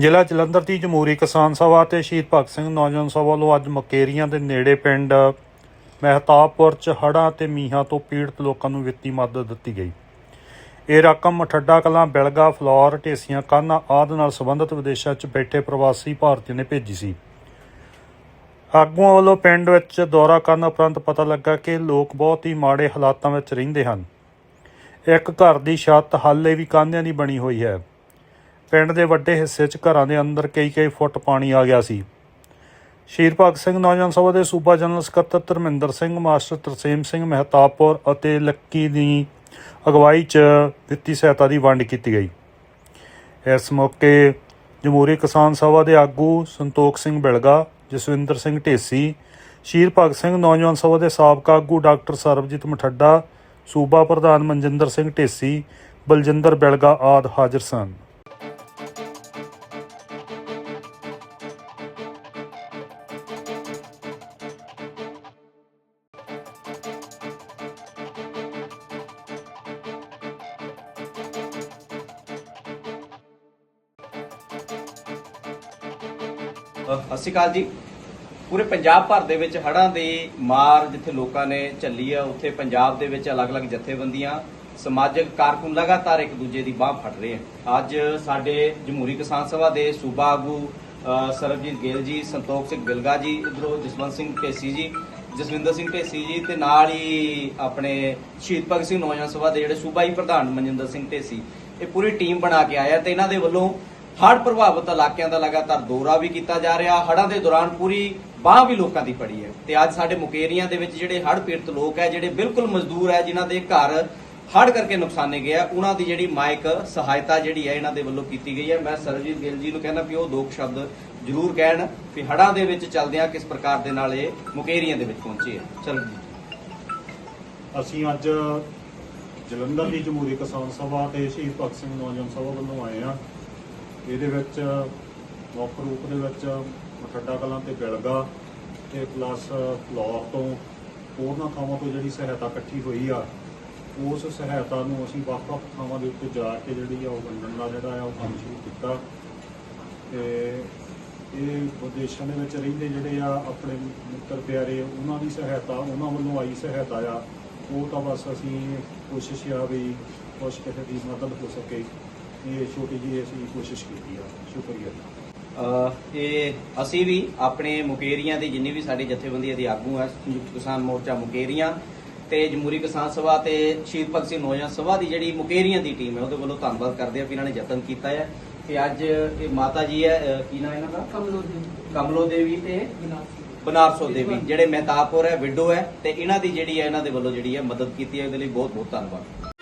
ਜ਼ਿਲ੍ਹਾ ਜਲੰਧਰ ਦੀ ਜਮਹੂਰੀ ਕਿਸਾਨ ਸਭਾ ਤੇ ਸ਼ਹੀਦ ਭਗਤ ਸਿੰਘ ਨੌਜਵਾਨ ਸਭਾ ਵੱਲੋਂ ਅੱਜ ਮਕੇਰੀਆਂ ਦੇ ਨੇੜੇ ਪਿੰਡ ਮਹਿਤਾਬਪੁਰ ਚ ਹੜ੍ਹਾਂ ਤੇ ਮੀਂਹਾਂ ਤੋਂ ਪੀੜਤ ਲੋਕਾਂ ਨੂੰ ਵਿੱਤੀ ਮਦਦ ਦਿੱਤੀ ਗਈ। ਇਹ ਰਕਮ ਮਠੱਡਾ ਕਲਾਂ, ਬਿਲਗਾ, ਫਲੌਰ, ਢੇਸੀਆਂ, ਕਾਨਾ ਆਦਿ ਨਾਲ ਸੰਬੰਧਿਤ ਵਿਦੇਸ਼ਾਂ 'ਚ ਬੈਠੇ ਪ੍ਰਵਾਸੀ ਭਾਰਤੀਆਂ ਨੇ ਭੇਜੀ ਸੀ। ਆਗੂਆਂ ਵੱਲੋਂ ਪਿੰਡ ਵਿੱਚ ਦੌਰਾ ਕਰਨ ਉਪਰੰਤ ਪਤਾ ਲੱਗਾ ਕਿ ਲੋਕ ਬਹੁਤ ਹੀ ਮਾੜੇ ਹਾਲਾਤਾਂ ਵਿੱਚ ਰਹਿੰਦੇ ਹਨ। ਇੱਕ ਘਰ ਦੀ ਛੱਤ ਹਾਲੇ ਵੀ ਕਾਂਧਿਆਂ ਦੀ ਬਣੀ ਹੋਈ ਹੈ। ਪਿੰਡ ਦੇ ਵੱਡੇ ਹਿੱਸੇ 'ਚ ਘਰਾਂ ਦੇ ਅੰਦਰ ਕਈ-ਕਈ ਫੁੱਟ ਪਾਣੀ ਆ ਗਿਆ ਸੀ। ਸ਼ਹੀਦ ਭਗਤ ਸਿੰਘ, ਨੌਜਵਾਨ ਸਭਾ ਦੇ ਸੂਬਾ ਜਨਰਲ ਸਕੱਤਰ ਧਰਮਿੰਦਰ ਸਿੰਘ, ਮਾਸਟਰ ਤਰਸੇਮ ਸਿੰਘ ਮਹਿਤਾਬਪੁਰ ਅਤੇ ਲੱਕੀ ਦੀ ਅਗਵਾਈ 'ਚ ਵਿੱਤੀ ਸਹਾਇਤਾ ਦੀ ਵੰਡ ਕੀਤੀ ਗਈ। ਇਸ ਮੌਕੇ ਜਮਹੂਰੀ ਕਿਸਾਨ ਸਭਾ ਦੇ ਆਗੂ ਸੰਤੋਖ ਸਿੰਘ ਬਿਲਗਾ, ਜਸਵਿੰਦਰ ਸਿੰਘ ਢੇਸੀ, ਸ਼ਹੀਦ ਭਗਤ ਸਿੰਘ, ਨੌਜਵਾਨ ਸਭਾ ਦੇ ਸਾਬਕਾ ਆਗੂ ਡਾਕਟਰ ਸਰਬਜੀਤ ਮਠੱਡਾ, ਸੂਬਾ ਪ੍ਰਧਾਨ ਮਨਜਿੰਦਰ ਸਿੰਘ ਢੇਸੀ, ਬਲਜਿੰਦਰ ਬਿਲਗਾ ਆਦ ਹਾਜ਼ਰ ਸਨ। ਸਤਿ ਸ਼੍ਰੀ ਅਕਾਲ ਜੀ। ਪੂਰੇ ਪੰਜਾਬ ਭਰ ਦੇ ਵਿੱਚ ਹੜ੍ਹਾਂ ਦੀ ਮਾਰ ਜਿੱਥੇ ਲੋਕਾਂ ਨੇ ਝੱਲੀ ਆ, ਉੱਥੇ ਪੰਜਾਬ ਦੇ ਵਿੱਚ ਅਲੱਗ-ਅਲੱਗ ਜਥੇਬੰਦੀਆਂ, ਸਮਾਜਿਕ ਕਾਰਕੁਨ ਲਗਾਤਾਰ ਇੱਕ ਦੂਜੇ ਦੀ ਬਾਹ ਫੜ ਰਹੇ ਆ। ਅੱਜ ਸਾਡੇ ਜਮਹੂਰੀ ਕਿਸਾਨ ਸਭਾ ਦੇ ਸੂਬਾ ਆਗੂ ਸਰਬਜੀਤ ਗਿੱਲ ਜੀ, ਸੰਤੋਖ ਸਿੰਘ ਬਿਲਗਾ ਜੀ, ਇਧਰੋਂ ਜਸਵੰਤ ਸਿੰਘ ਢੇਸੀ ਜੀ, ਜਸਵਿੰਦਰ ਸਿੰਘ ਢੇਸੀ ਜੀ ਤੇ ਨਾਲ ਹੀ ਆਪਣੇ ਸ਼ਹੀਦ ਭਗਤ ਸਿੰਘ ਨੌਜਵਾਨ ਸਭਾ ਦੇ ਜਿਹੜੇ ਸੂਬਾਈ ਪ੍ਰਧਾਨ ਮਨਜਿੰਦਰ ਸਿੰਘ ਢੇਸੀ ਇਹ ਪੂਰੀ ਟੀਮ ਬਣਾ ਕੇ ਆਇਆ ਤੇ ਇਹਨਾਂ ਦੇ ਵੱਲੋਂ ਹੜ੍ਹ ਪ੍ਰਭਾਵਿਤ ਇਲਾਕਿਆਂ ਦਾ ਲਗਾਤਾਰ ਦੌਰਾ ਵੀ ਕੀਤਾ ਜਾ ਰਿਹਾ। ਹੜ੍ਹਾਂ ਦੇ ਦੌਰਾਨ ਪੂਰੀ ਬਾਹ ਵੀ ਲੋਕਾਂ ਦੀ ਪੜੀ ਹੈ। ਤੇ ਅੱਜ ਸਾਡੇ ਮੁਕੇਰੀਆਂ ਦੇ ਵਿੱਚ ਜਿਹੜੇ ਹੜ੍ਹ ਪੀੜਤ ਲੋਕ ਹੈ, ਜਿਹੜੇ ਬਿਲਕੁਲ ਮਜ਼ਦੂਰ ਹੈ, ਜਿਨ੍ਹਾਂ ਦੇ ਘਰ ਹੜ੍ਹ ਕਰਕੇ ਨੁਕਸਾਨੇ ਗਏ ਆ, ਉਹਨਾਂ ਦੀ ਜਿਹੜੀ ਮਾਇਕ ਸਹਾਇਤਾ ਜਿਹੜੀ ਹੈ ਇਹਨਾਂ ਦੇ ਵੱਲੋਂ ਕੀਤੀ ਗਈ ਹੈ। ਮੈਂ ਸਰਜੀਤ ਗਿੱਲ ਜੀ ਨੂੰ ਕਹਿੰਦਾ ਵੀ ਉਹ ਦੋ ਸ਼ਬਦ ਜ਼ਰੂਰ ਕਹਿਣ ਵੀ ਹੜ੍ਹਾਂ ਦੇ ਵਿੱਚ ਚੱਲਦਿਆਂ ਕਿਸ ਪ੍ਰਕਾਰ ਦੇ ਨਾਲ ਇਹ ਮੁਕੇਰੀਆਂ ਦੇ ਵਿੱਚ ਪਹੁੰਚੇ ਆ। ਚਲੋ ਅਸੀਂ ਅੱਜ ਜਲੰਧਰ ਦੀ ਜਮਹੂਰੀ ਕਿਸਾਨ ਸਭਾ ਤੇ ਸ਼ਹੀਦ ਭਗਤ ਸਿੰਘ ਨੌਜਵਾਨ ਸਭਾ ਵੱਲੋਂ ਆਏ ਆ ਇਹਦੇ ਵਿੱਚ ਮੁੱਖ ਰੂਪ ਦੇ ਵਿੱਚ ਮਠੱਡਾ ਕਲਾਂ ਤੇ ਬਿਲਗਾ ਤੇ ਪਲੱਸ ਫਲੋਰ ਤੋਂ ਹੋਰਨਾਂ ਥਾਵਾਂ ਤੋਂ ਜਿਹੜੀ ਸਹਾਇਤਾ ਇਕੱਠੀ ਹੋਈ ਆ, ਉਸ ਸਹਾਇਤਾ ਨੂੰ ਅਸੀਂ ਵੱਖ-ਵੱਖ ਥਾਵਾਂ ਦੇ ਉੱਤੇ ਜਾ ਕੇ ਜਿਹੜੀ ਆ ਉਹ ਵੰਡਣ ਦਾ ਜਿਹੜਾ ਆ ਉਹ ਕੰਮ ਸ਼ੁਰੂ ਕੀਤਾ। ਤੇ ਇਹ ਵਿਦੇਸ਼ਾਂ ਦੇ ਵਿੱਚ ਰਹਿੰਦੇ ਜਿਹੜੇ ਆ ਆਪਣੇ ਮਿੱਤਰ ਪਿਆਰੇ, ਉਹਨਾਂ ਦੀ ਸਹਾਇਤਾ, ਉਹਨਾਂ ਵੱਲੋਂ ਆਈ ਸਹਾਇਤਾ ਆ, ਉਹ ਤਾਂ ਬਸ ਅਸੀਂ ਕੋਸ਼ਿਸ਼ ਆ ਵੀ ਕੁਛ ਕਿਸੇ ਦੀ ਮਦਦ ਹੋ ਸਕੇ। ਇਹ ਛੋਟੀ ਜਿਹੀ ਅਸੀਂ ਕੋਸ਼ਿਸ਼ ਕੀਤੀ ਆ। ਸ਼ੁਕਰੀਆ। ਅਹ ਇਹ ਅਸੀਂ ਵੀ ਆਪਣੇ ਮੁਕੇਰੀਆਂ ਦੀ ਜਿੰਨੀ ਵੀ ਸਾਡੀ ਜਥੇਬੰਦੀਆਂ ਦੀ ਆਗੂ ਹੈ ਸੰਯੁਕਤ ਕਿਸਾਨ ਮੋਰਚਾ ਮੁਕੇਰੀਆਂ ਤੇ ਜਮਹੂਰੀ ਕਿਸਾਨ ਸਭਾ ਤੇ ਸ਼ਹੀਦ ਭਗਤ ਸਿੰਘ ਨੌਜਵਾਨ ਸਭਾ ਦੀ ਜਿਹੜੀ ਮੁਕੇਰੀਆਂ ਦੀ ਟੀਮ ਹੈ ਉਹਦੇ ਵੱਲੋਂ ਧੰਨਵਾਦ ਕਰਦੇ ਆ ਵੀ ਇਹਨਾਂ ਨੇ ਯਤਨ ਕੀਤਾ ਹੈ। ਤੇ ਅੱਜ ਇਹ ਮਾਤਾ ਜੀ ਹੈ ਅਹ ਕੀ ਨਾਮ ਇਹਨਾਂ ਦਾ? ਕਮਲੋ ਦੀ ਕਮਲੋ ਦੇਵੀ ਤੇ ਬਨਾਰਸੋ। ਦੇਵੀ ਜਿਹੜੇ ਮਹਿਤਾਬਪੁਰ ਹੈ ਵਿਡੋ ਹੈ ਤੇ ਇਹਨਾਂ ਦੀ ਜਿਹੜੀ ਹੈ ਇਹਨਾਂ ਦੇ ਵੱਲੋਂ ਜਿਹੜੀ ਹੈ ਮਦਦ ਕੀਤੀ ਹੈ ਉਹਦੇ ਲਈ ਬਹੁਤ ਬਹੁਤ ਧੰਨਵਾਦ।